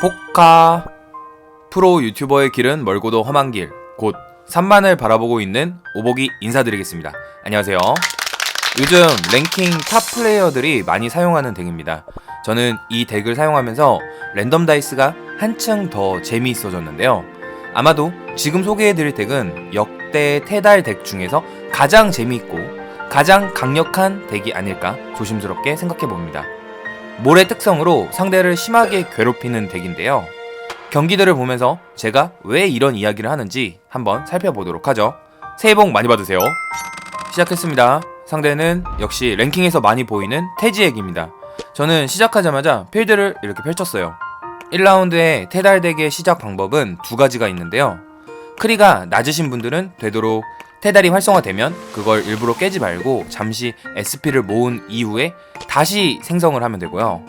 포카 프로 유튜버의 길은 멀고도 험한 길, 곧 산만을 바라보고 있는 오복이 인사드리겠습니다. 안녕하세요. 요즘 랭킹 탑 플레이어들이 많이 사용하는 덱입니다. 저는 이 덱을 사용하면서 랜덤 다이스가 한층 더 재미있어졌는데요. 아마도 지금 소개해드릴 덱은 역대 테달 덱 중에서 가장 재미있고 가장 강력한 덱이 아닐까 조심스럽게 생각해봅니다. 모래 특성으로 상대를 심하게 괴롭히는 덱인데요. 경기들을 보면서 제가 왜 이런 이야기를 하는지 한번 살펴보도록 하죠. 새해 복 많이 받으세요. 시작했습니다. 상대는 역시 랭킹에서 많이 보이는 태지액입니다. 저는 시작하자마자 필드를 이렇게 펼쳤어요. 1라운드의 테달 덱의 시작 방법은 두 가지가 있는데요. 크리가 낮으신 분들은 되도록 테달이 활성화되면 그걸 일부러 깨지 말고 잠시 SP를 모은 이후에 다시 생성을 하면 되고요.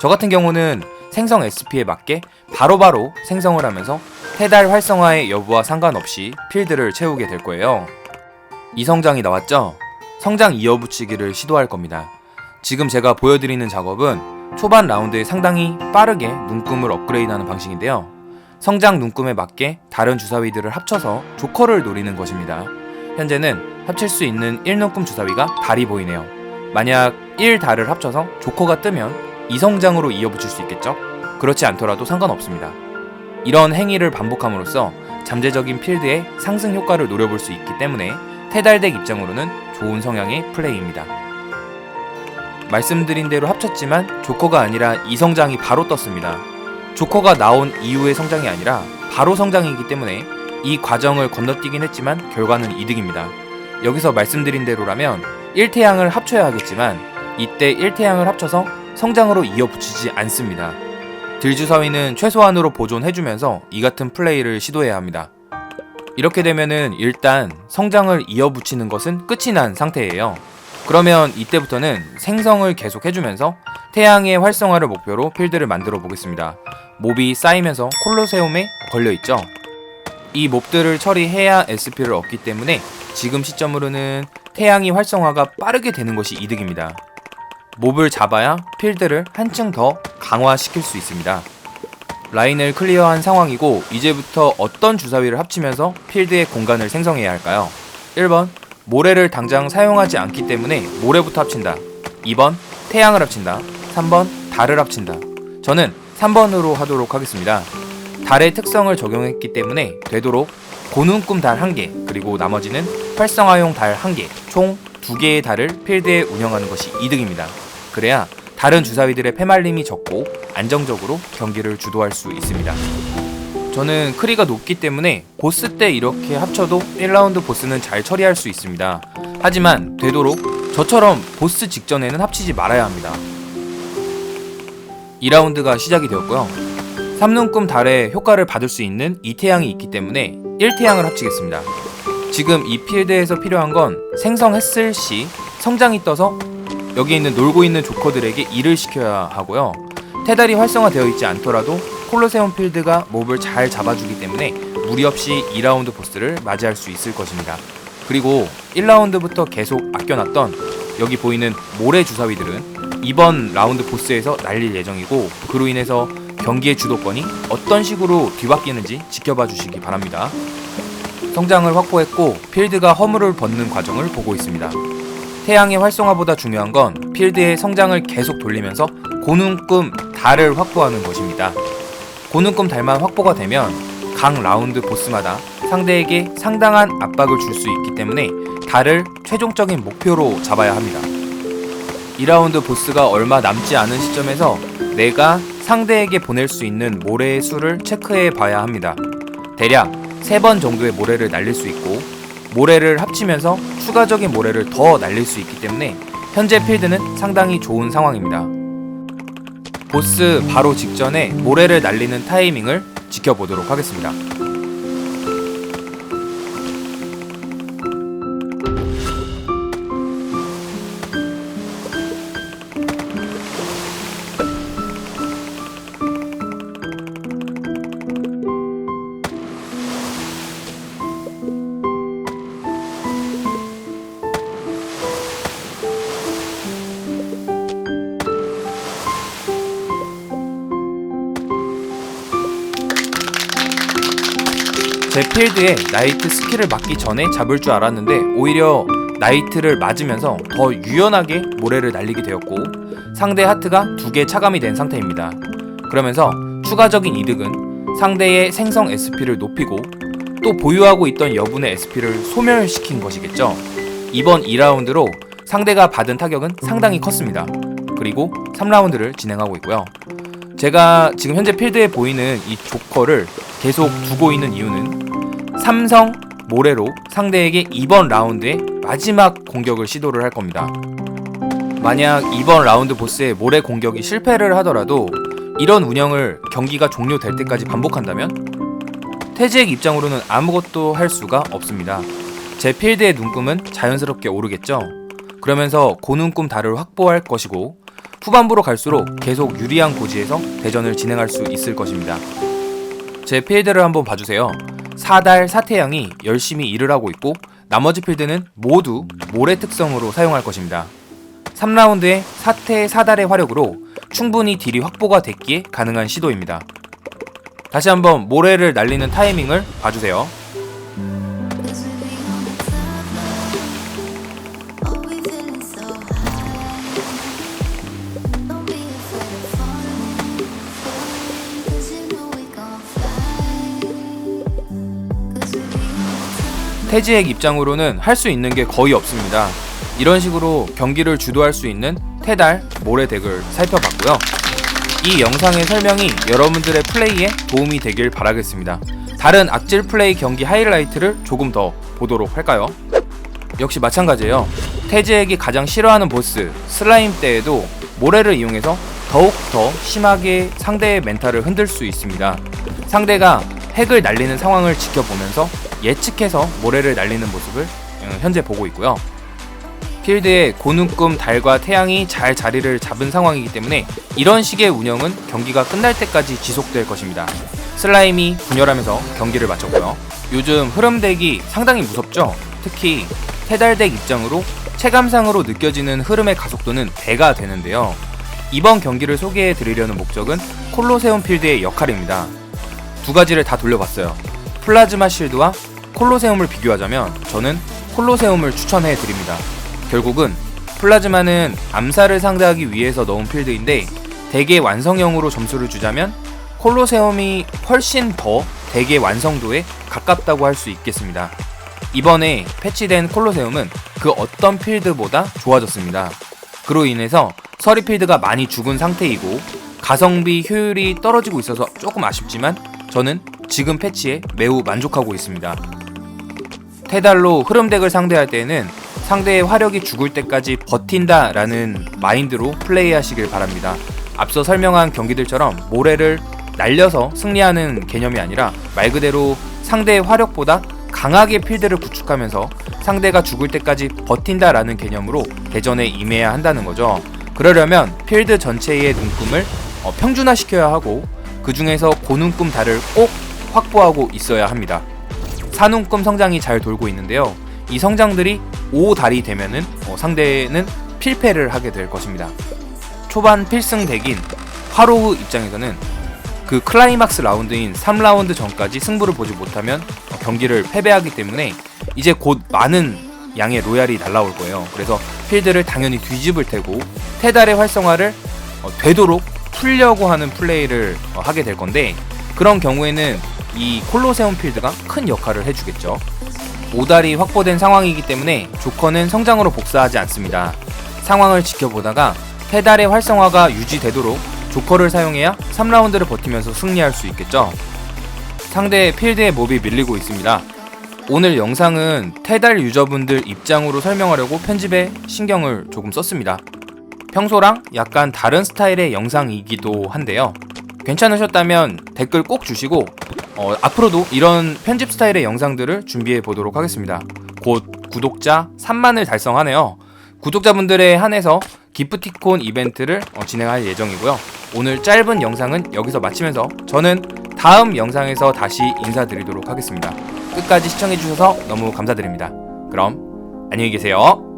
저 같은 경우는 생성 SP에 맞게 바로 바로 생성을 하면서 테달 활성화의 여부와 상관없이 필드를 채우게 될 거예요. 이 성장이 나왔죠? 성장 이어붙이기를 시도할 겁니다. 지금 제가 보여드리는 작업은 초반 라운드에 상당히 빠르게 눈금을 업그레이드하는 방식인데요. 성장 눈금에 맞게 다른 주사위들을 합쳐서 조커를 노리는 것입니다. 현재는 합칠 수 있는 1눈금 주사위가 달이 보이네요. 만약 1달을 합쳐서 조커가 뜨면 이성장으로 이어붙일 수 있겠죠? 그렇지 않더라도 상관없습니다. 이런 행위를 반복함으로써 잠재적인 필드의 상승 효과를 노려볼 수 있기 때문에 테달덱 입장으로는 좋은 성향의 플레이입니다. 말씀드린 대로 합쳤지만 조커가 아니라 이성장이 바로 떴습니다. 조커가 나온 이후의 성장이 아니라 바로 성장이기 때문에 이 과정을 건너뛰긴 했지만 결과는 이득입니다. 여기서 말씀드린 대로라면 1태양을 합쳐야 하겠지만 이때 1태양을 합쳐서 성장으로 이어붙이지 않습니다. 딜주사위는 최소한으로 보존해주면서 이 같은 플레이를 시도해야 합니다. 이렇게 되면은 일단 성장을 이어붙이는 것은 끝이 난 상태예요. 그러면 이때부터는 생성을 계속 해주면서 태양의 활성화를 목표로 필드를 만들어 보겠습니다. 몹이 쌓이면서 콜로세움에 걸려있죠. 이 몹들을 처리해야 SP를 얻기 때문에 지금 시점으로는 태양이 활성화가 빠르게 되는 것이 이득입니다. 몹을 잡아야 필드를 한층 더 강화시킬 수 있습니다. 라인을 클리어한 상황이고 이제부터 어떤 주사위를 합치면서 필드의 공간을 생성해야 할까요? 1번 모래를 당장 사용하지 않기 때문에 모래부터 합친다. 2번 태양을 합친다. 3번 달을 합친다. 저는 3번으로 하도록 하겠습니다. 달의 특성을 적용했기 때문에 되도록 고눈금 달 1개 그리고 나머지는 활성화용 달 1개 총 2개의 달을 필드에 운영하는 것이 이득입니다. 그래야 다른 주사위들의 패말림이 적고 안정적으로 경기를 주도할 수 있습니다. 저는 크리가 높기 때문에 보스 때 이렇게 합쳐도 1라운드 보스는 잘 처리할 수 있습니다. 하지만 되도록 저처럼 보스 직전에는 합치지 말아야 합니다. 2라운드가 시작이 되었고요. 3눈금 달에 효과를 받을 수 있는 2태양이 있기 때문에 1태양을 합치겠습니다. 지금 이 필드에서 필요한 건 생성했을 시 성장이 떠서 여기 있는 놀고 있는 조커들에게 일을 시켜야 하고요. 테달이 활성화되어 있지 않더라도 콜로세움 필드가 몹을 잘 잡아주기 때문에 무리 없이 2라운드 보스를 맞이할 수 있을 것입니다. 그리고 1라운드부터 계속 아껴놨던 여기 보이는 모래 주사위들은 이번 라운드 보스에서 날릴 예정이고 그로 인해서 경기의 주도권이 어떤 식으로 뒤바뀌는지 지켜봐 주시기 바랍니다. 성장을 확보했고 필드가 허물을 벗는 과정을 보고 있습니다. 태양의 활성화보다 중요한 건 필드의 성장을 계속 돌리면서 고눈금 달을 확보하는 것입니다. 고눈금 달만 확보가 되면 각 라운드 보스마다 상대에게 상당한 압박을 줄 수 있기 때문에 달을 최종적인 목표로 잡아야 합니다. 2라운드 보스가 얼마 남지 않은 시점에서 내가 상대에게 보낼 수 있는 모래의 수를 체크해 봐야 합니다. 대략 3번 정도의 모래를 날릴 수 있고 모래를 합치면서 추가적인 모래를 더 날릴 수 있기 때문에 현재 필드는 상당히 좋은 상황입니다. 보스 바로 직전에 모래를 날리는 타이밍을 지켜보도록 하겠습니다. 제 필드에 나이트 스킬을 맞기 전에 잡을 줄 알았는데 오히려 나이트를 맞으면서 더 유연하게 모래를 날리게 되었고 상대 하트가 두 개 차감이 된 상태입니다. 그러면서 추가적인 이득은 상대의 생성 SP를 높이고 또 보유하고 있던 여분의 SP를 소멸시킨 것이겠죠. 이번 2라운드로 상대가 받은 타격은 상당히 컸습니다. 그리고 3라운드를 진행하고 있고요. 제가 지금 현재 필드에 보이는 이 조커를 계속 두고 있는 이유는 삼성 모래로 상대에게 이번 라운드에 마지막 공격을 시도를 할 겁니다. 만약 이번 라운드 보스의 모래 공격이 실패를 하더라도 이런 운영을 경기가 종료될 때까지 반복한다면 태지의 입장으로는 아무것도 할 수가 없습니다. 제 필드의 눈금은 자연스럽게 오르겠죠. 그러면서 고눈금 달을 확보할 것이고 후반부로 갈수록 계속 유리한 고지에서 대전을 진행할 수 있을 것입니다. 제 필드를 한번 봐주세요. 사달 사태양이 열심히 일을 하고 있고 나머지 필드는 모두 모래 특성으로 사용할 것입니다. 3라운드의 사태 사달의 화력으로 충분히 딜이 확보가 됐기에 가능한 시도입니다. 다시 한번 모래를 날리는 타이밍을 봐주세요. 태지의 입장으로는 할 수 있는 게 거의 없습니다. 이런 식으로 경기를 주도할 수 있는 태달 모래 덱을 살펴봤고요. 이 영상의 설명이 여러분들의 플레이에 도움이 되길 바라겠습니다. 다른 악질 플레이 경기 하이라이트를 조금 더 보도록 할까요? 역시 마찬가지예요. 태지액이 가장 싫어하는 보스 슬라임 때에도 모래를 이용해서 더욱 더 심하게 상대의 멘탈을 흔들 수 있습니다. 상대가 핵을 날리는 상황을 지켜보면서 예측해서 모래를 날리는 모습을 어, 현재 보고 있고요. 필드에 고눈금 달과 태양이 잘 자리를 잡은 상황이기 때문에 이런 식의 운영은 경기가 끝날 때까지 지속될 것입니다. 슬라임이 분열하면서 경기를 마쳤고요. 요즘 흐름덱이 상당히 무섭죠? 특히 테달덱 입장으로 체감상으로 느껴지는 흐름의 가속도는 배가 되는데요. 이번 경기를 소개해 드리려는 목적은 콜로세움 필드의 역할입니다. 두 가지를 다 돌려봤어요. 플라즈마 실드와 콜로세움을 비교하자면 저는 콜로세움을 추천해 드립니다. 결국은 플라즈마는 암살을 상대하기 위해서 넣은 필드인데 대개 완성형으로 점수를 주자면 콜로세움이 훨씬 더 대개 완성도에 가깝다고 할 수 있겠습니다. 이번에 패치된 콜로세움은 그 어떤 필드보다 좋아졌습니다. 그로 인해서 서리 필드가 많이 죽은 상태이고 가성비 효율이 떨어지고 있어서 조금 아쉽지만 저는 지금 패치에 매우 만족하고 있습니다. 테달로 흐름덱을 상대할 때는 상대의 화력이 죽을 때까지 버틴다 라는 마인드로 플레이하시길 바랍니다. 앞서 설명한 경기들처럼 모래를 날려서 승리하는 개념이 아니라 말 그대로 상대의 화력보다 강하게 필드를 구축하면서 상대가 죽을 때까지 버틴다 라는 개념으로 대전에 임해야 한다는 거죠. 그러려면 필드 전체의 눈금을 어, 평준화시켜야 하고 그 중에서 고눈금 달을 꼭 확보하고 있어야 합니다. 산운금 성장이 잘 돌고 있는데요. 이 성장들이 5달이 되면은 어, 상대는 필패를 하게 될 것입니다. 초반 필승 덱인 화로우 입장에서는 그 클라이막스 라운드인 3라운드 전까지 승부를 보지 못하면 어, 경기를 패배하기 때문에 이제 곧 많은 양의 로얄이 날라올 거예요. 그래서 필드를 당연히 뒤집을 테고 테달의 활성화를 어, 되도록 풀려고 하는 플레이를 어, 하게 될 건데 그런 경우에는 이 콜로세움 필드가 큰 역할을 해주겠죠. 5달이 확보된 상황이기 때문에 조커는 성장으로 복사하지 않습니다. 상황을 지켜보다가 페달의 활성화가 유지되도록 조커를 사용해야 3라운드를 버티면서 승리할 수 있겠죠. 상대 필드의 몹이 밀리고 있습니다. 오늘 영상은 테달 유저분들 입장으로 설명하려고 편집에 신경을 조금 썼습니다. 평소랑 약간 다른 스타일의 영상이기도 한데요. 괜찮으셨다면 댓글 꼭 주시고 어, 앞으로도 이런 편집 스타일의 영상들을 준비해 보도록 하겠습니다. 곧 구독자 3만을 달성하네요. 구독자분들에 한해서 기프티콘 이벤트를 어, 진행할 예정이고요. 오늘 짧은 영상은 여기서 마치면서 저는 다음 영상에서 다시 인사드리도록 하겠습니다. 끝까지 시청해주셔서 너무 감사드립니다. 그럼 안녕히 계세요.